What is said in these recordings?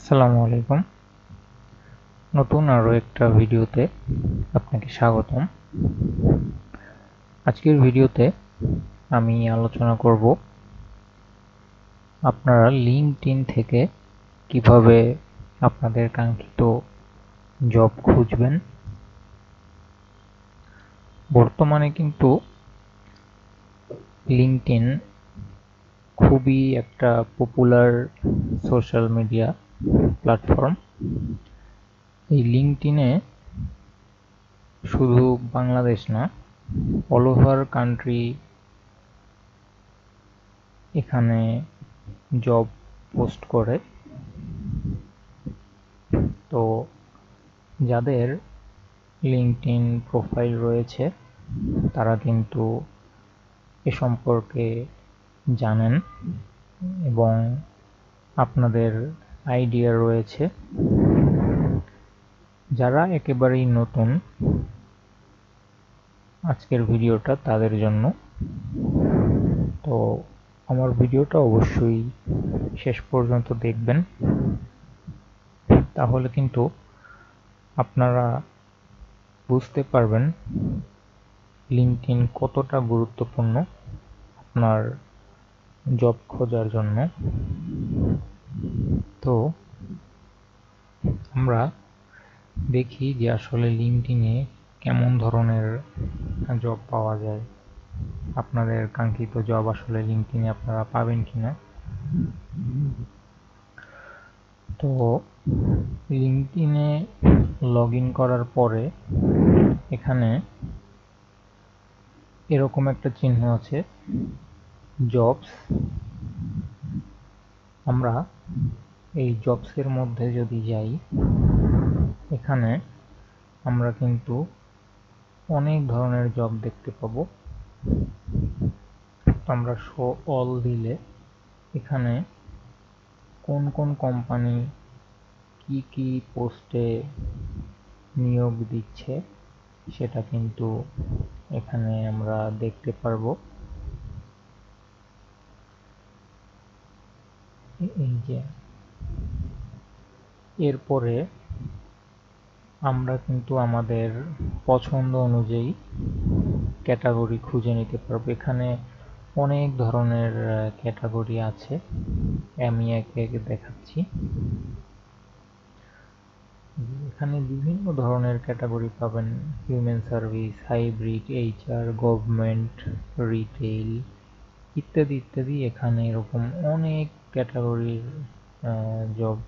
আসসালামু আলাইকুম। নতুন আরও একটা ভিডিওতে আপনাকে স্বাগতম। আজকের ভিডিওতে আমি আলোচনা করব আপনারা লিঙ্কডইন থেকে কীভাবে আপনাদের কাঙ্ক্ষিত জব খুঁজবেন। বর্তমানে কিন্তু লিঙ্কডইন খুবই একটা পপুলার সোশ্যাল মিডিয়া প্ল্যাটফর্ম এই লিঙ্কডিনে শুধু বাংলাদেশ না অল ওভার কান্ট্রি এখানে জব পোস্ট করে। তো যাদের লিঙ্কডিন প্রোফাইল রয়েছে, তারা কিন্তু এ সম্পর্কে জানেন এবং আপনাদের আইডিয়া রয়েছে। যারা একেবারেই নতুন আজকের ভিডিওটা তাদের জন্য। তো আমার ভিডিওটা অবশ্যই শেষ পর্যন্ত দেখবেন। তাহলে কিন্তু আপনারা বুঝতে পারবেন লিঙ্কডিন কতটা গুরুত্বপূর্ণ আপনার জব খোঁজার জন্য। তো আমরা দেখি যে আসলে লিঙ্কডিনে কেমন ধরনের জব পাওয়া যায়। আপনাদের কাঙ্ক্ষিত জব আসলে লিঙ্কডিনে আপনারা পাবেন কিনা? তো লিঙ্কডিনে লগ ইন করার পরে এখানে এরকম একটা চিহ্ন আছে জবস আমরা এই জবসের মধ্যে যদি যাই, এখানে আমরা কিন্তু অনেক ধরনের জব দেখতে পাবো। আমরা শো অল দিলে এখানে কোন কোন কোম্পানি কি কি পোস্টে নিয়োগ দিচ্ছে সেটা কিন্তু এখানে আমরা দেখতে পারব। এই যে এরপরে আমরা কিন্তু আমাদের পছন্দ অনুযায়ী ক্যাটাগরি খুঁজে নিতে পারব। এখানে অনেক ধরনের ক্যাটাগরি আছে। আমি একে একে দেখাচ্ছি। এখানে বিভিন্ন ধরনের ক্যাটাগরি পাবেন। Human service, hybrid, HR, government, retail ইত্যাদি ইত্যাদি। এখানে এরকম অনেক ক্যাটাগরির জব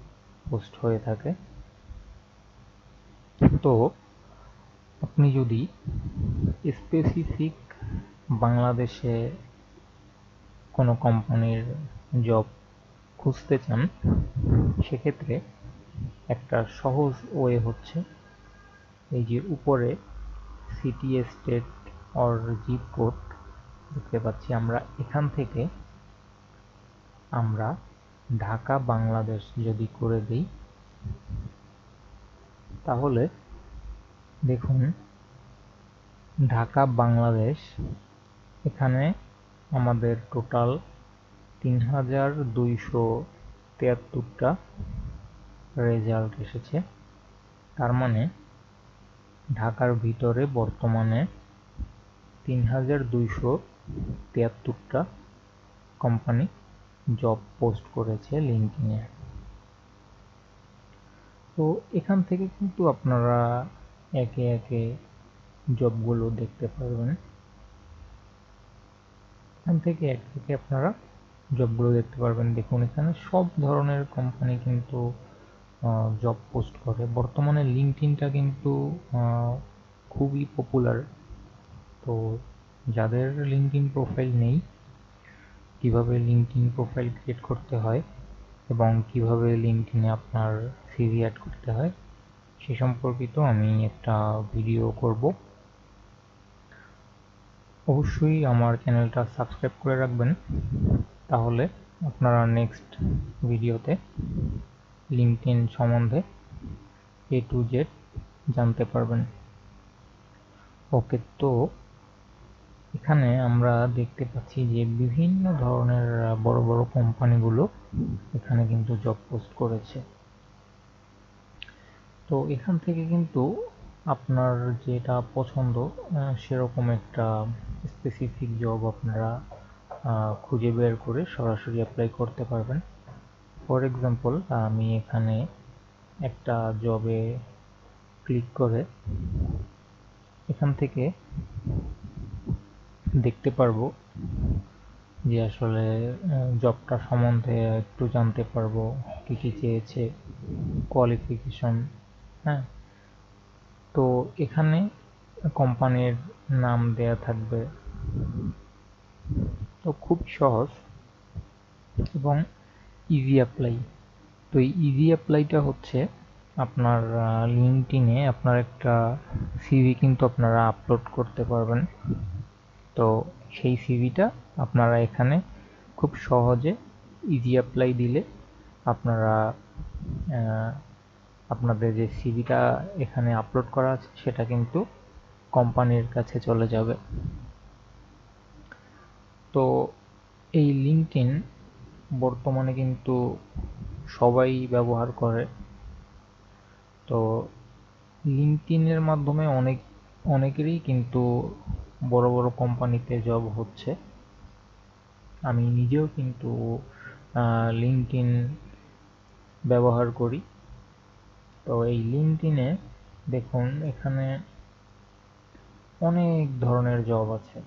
পোস্ট হয়ে থাকে। তো আপনি যদি স্পেসিফিক বাংলাদেশে কোনো কোম্পানির জব খুঁজতে চান, সেক্ষেত্রে একটা সহজ ওয়ে হচ্ছে এই যে উপরে city state or zip code দেখতে পাচ্ছি আমরা। এখান থেকে আমরা ঢাকা, বাংলাদেশ যদি করে দিই, তাহলে দেখুন, ঢাকা, বাংলাদেশ, এখানে আমাদের টোটাল তিন হাজার দুইশো তিয়াত্তরটা রেজাল্ট এসেছে। তার মানে ঢাকার ভিতরে বর্তমানে তিন হাজার দুইশো তিয়াত্তরটা কোম্পানি জব পোস্ট করেছে লিঙ্কডিনে তো এখান থেকে কিন্তু আপনারা একে একে জবগুলো দেখতে পারবেন। এখান থেকে এক থেকে আপনারা জবগুলো দেখতে পারবেন। দেখুন, এখানে সব ধরনের কোম্পানি কিন্তু জব পোস্ট করে। বর্তমানে লিঙ্কডিনটা কিন্তু খুবই পপুলার তো যাদের লিঙ্কডিন প্রোফাইল নেই কীভাবে লিঙ্কডিন প্রোফাইল ক্রিয়েট করতে হয় এবং কীভাবে লিঙ্কডিনে আপনার সিভি অ্যাড করতে হয়, সে সম্পর্কিত আমি একটা ভিডিও করব। অবশ্যই আমার চ্যানেলটা সাবস্ক্রাইব করে রাখবেন, তাহলে আপনারা নেক্সট ভিডিওতে লিঙ্কডিন সম্বন্ধে এ টু জেড জানতে পারবেন। ওকে তো এখানে আমরা দেখতে পাচ্ছি যে বিভিন্ন ধরনের বড় বড় কোম্পানিগুলো এখানে কিন্তু জব পোস্ট করেছে। তো এখান থেকে কিন্তু আপনার যেটা পছন্দ সেরকম একটা স্পেসিফিক জব আপনারা খুঁজে বের করে সরাসরি অ্যাপ্লাই করতে পারবেন। ফর এক্সাম্পল আমি এখানে একটা জবে ক্লিক করে, এখান থেকে দেখতে পারব যে আসলে জবটা সম্বন্ধে একটু জানতে পারব কি কি চেয়েছে কোয়ালিফিকেশন হ্যাঁ? তো এখানে কোম্পানির নাম দেয়া থাকবে। তো খুব সহজ এবং ইজি অ্যাপ্লাই তো ইজি অ্যাপ্লাইটা হচ্ছে আপনার লিঙ্কডিনে আপনার একটা সিভি কিন্তু আপনারা আপলোড করতে পারবেন। তো সেই সিভিটা আপনারা এখানে খুব সহজে ইজি অ্যাপ্লাই দিলে আপনারা আপনাদের যে সিভিটা এখানে আপলোড করা আছে সেটা কিন্তু কোম্পানির কাছে চলে যাবে। তো এই লিঙ্কডইন বর্তমানে কিন্তু সবাই ব্যবহার করে। তো লিঙ্কডইনের মাধ্যমে অনেক, অনেকেরই কিন্তু বড় বড় কোম্পানিতে জব হচ্ছে। আমি নিজেও কিন্তু লিঙ্কডইন ব্যবহার করি। তো এই লিঙ্কডইনে দেখুন, এখানে অনেক ধরনের জব আছে।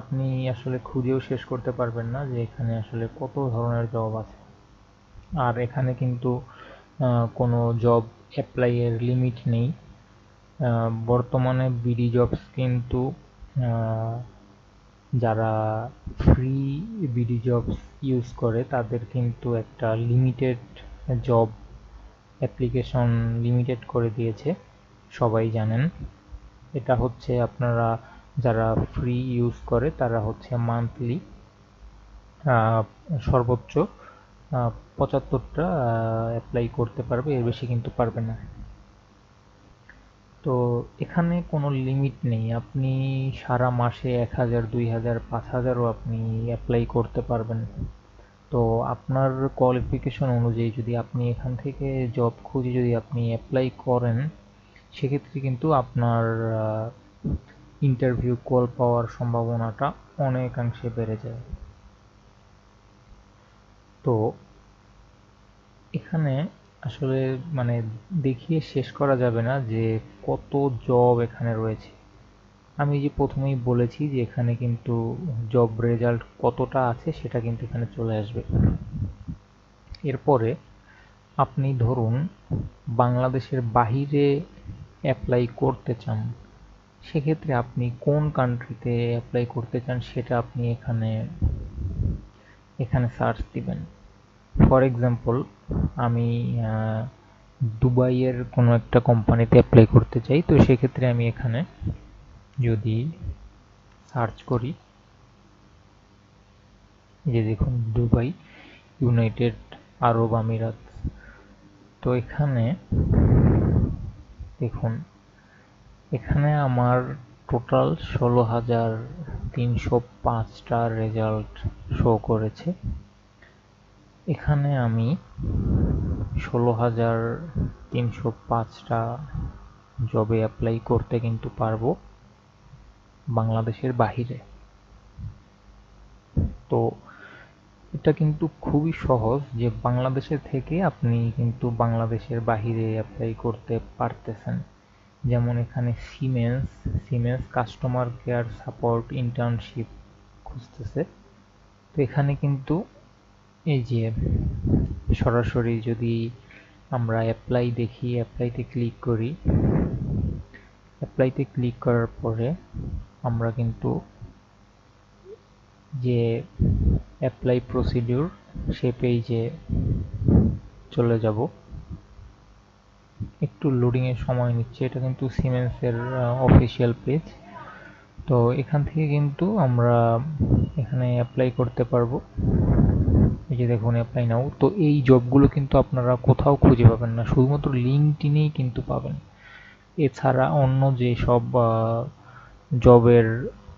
আপনি আসলে খুঁজেও শেষ করতে পারবেন না যে এখানে আসলে কত ধরনের জব আছে। আর এখানে কিন্তু কোনো জব অ্যাপ্লাইয়ের লিমিট নেই। বর্তমানে বিডি জবস কিন্তু যারা ফ্রি বিডি জবস ইউজ করে, তাদের কিন্তু একটা লিমিটেড জব অ্যাপ্লিকেশন লিমিটেড করে দিয়েছে, সবাই জানেন। এটা হচ্ছে আপনারা যারা ফ্রি ইউজ করে, তারা হচ্ছে মান্থলি সর্বোচ্চ পঁচাত্তরটা অ্যাপ্লাই করতে পারবে, এর বেশি কিন্তু পারবে না। তো এখানে কোনো লিমিট নেই। আপনি সারা মাসে এক হাজার, দুই হাজার, পাঁচ হাজারও আপনি অ্যাপ্লাই করতে পারবেন। তো আপনার কোয়ালিফিকেশন অনুযায়ী যদি আপনি এখান থেকে জব খুঁজে যদি আপনি অ্যাপ্লাই করেন, সেক্ষেত্রে কিন্তু আপনার ইন্টারভিউ কল পাওয়ার সম্ভাবনাটা অনেকাংশে বেড়ে যায়। তো এখানে আসলে মানে দেখিয়ে শেষ করা যাবে না যে কত জব এখানে রয়েছে। আমি যে প্রথমেই বলেছি যে এখানে কিন্তু জব রেজাল্ট কতটা আছে সেটা কিন্তু এখানে চলে আসবে। এরপরে আপনি ধরুন বাংলাদেশের বাহিরে অ্যাপ্লাই করতে চান, সেক্ষেত্রে আপনি কোন কান্ট্রিতে অ্যাপ্লাই করতে চান সেটা আপনি এখানে এখানে সার্চ দিবেন। ফর এক্সাম্পল আমি দুবাইয়ের কোনো একটা কোম্পানিতে অ্যাপ্লাই করতে চাই, তো সেক্ষেত্রে আমি এখানে যদি সার্চ করি যে দেখুন, দুবাই ইউনাইটেড আরব আমিরাত তো এখানে দেখুন, এখানে আমার টোটাল ষোলো হাজার তিনশো পাঁচটা রেজাল্ট শো করেছে। এখানে আমি ষোলো হাজার তিনশো পাঁচটা জবে অ্যাপ্লাই করতে কিন্তু পারব বাংলাদেশের বাহিরে। তো এটা কিন্তু খুবই সহজ যে বাংলাদেশে থেকে আপনি কিন্তু বাংলাদেশের বাহিরে অ্যাপ্লাই করতে পারতেছেন। যেমন এখানে Siemens Siemens customer care support internship খুঁজতেছে। তো এখানে কিন্তু এই যে সরাসরি যদি আমরা অ্যাপ্লাই দেখি অ্যাপ্লাইতে ক্লিক করি অ্যাপ্লাইতে ক্লিক করার পরে আমরা কিন্তু যে অ্যাপ্লাই প্রসিডিউর সে পেজে চলে যাব। একটু লোডিংয়ের সময় নিচ্ছে, এটা কিন্তু সিমেন্সের অফিসিয়াল পেজ তো এখান থেকে কিন্তু আমরা এখানে অ্যাপ্লাই করতে পারব। এই যে দেখুন অ্যাপ্লাই নাও তো এই জবগুলো কিন্তু আপনারা কোথাও খুঁজে পাবেন না। শুধুমাত্র লিঙ্কডিনেই কিন্তু পাবেন। এছাড়া অন্য যে সব জবের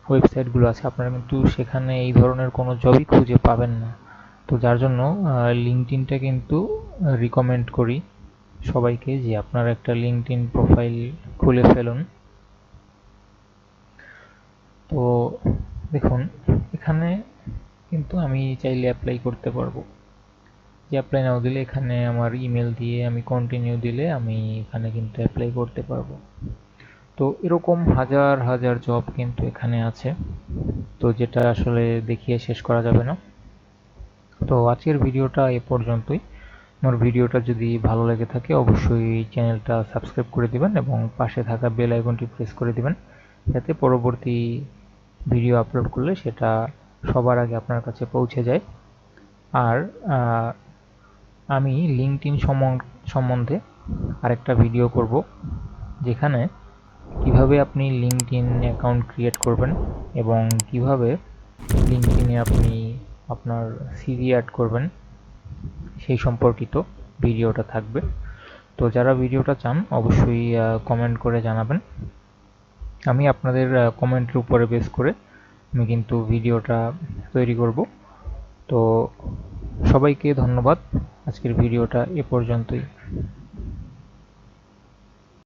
ওয়েবসাইটগুলো আছে, আপনারা কিন্তু সেখানে এই ধরনের কোনো জবই খুঁজে পাবেন না। তো যার জন্য লিঙ্কডিনটা কিন্তু রিকমেন্ড করি সবাইকে যে আপনার একটা লিঙ্কড প্রোফাইল খুলে ফেলুন। তো দেখুন, এখানে কিন্তু আমি চাইলে অ্যাপ্লাই করতে পারব। যে অ্যাপ্লাই নাও দিলে এখানে আমার ইমেল দিয়ে আমি কন্টিনিউ দিলে আমি এখানে কিন্তু অ্যাপ্লাই করতে পারব। তো এরকম হাজার হাজার জব কিন্তু এখানে আছে। তো যেটা আসলে দেখিয়ে শেষ করা যাবে না। তো আজকের ভিডিওটা এ পর্যন্তই। আমার ভিডিওটা যদি ভালো লেগে থাকে অবশ্যই চ্যানেলটা সাবস্ক্রাইব করে দিবেন এবং পাশে থাকা বেল আইকনটি প্রেস করে দিবেন। যাতে পরবর্তী ভিডিও আপলোড করলে সেটা সবার আগে আপনার কাছে পৌঁছে যায়। আর আমি লিঙ্কড সম্বন্ধে আরেকটা ভিডিও করব, যেখানে কীভাবে আপনি লিঙ্কড অ্যাকাউন্ট ক্রিয়েট করবেন এবং কীভাবে লিঙ্কড আপনি আপনার সিভি অ্যাড করবেন, সেই সম্পর্কিত ভিডিওটা থাকবে। তো যারা ভিডিওটা চান, অবশ্যই কমেন্ট করে জানাবেন। আমি আপনাদের কমেন্টের উপরে বেস করে আমি কিন্তু ভিডিওটা তৈরি করব। তো সবাইকে ধন্যবাদ। আজকের ভিডিওটা এ পর্যন্তই।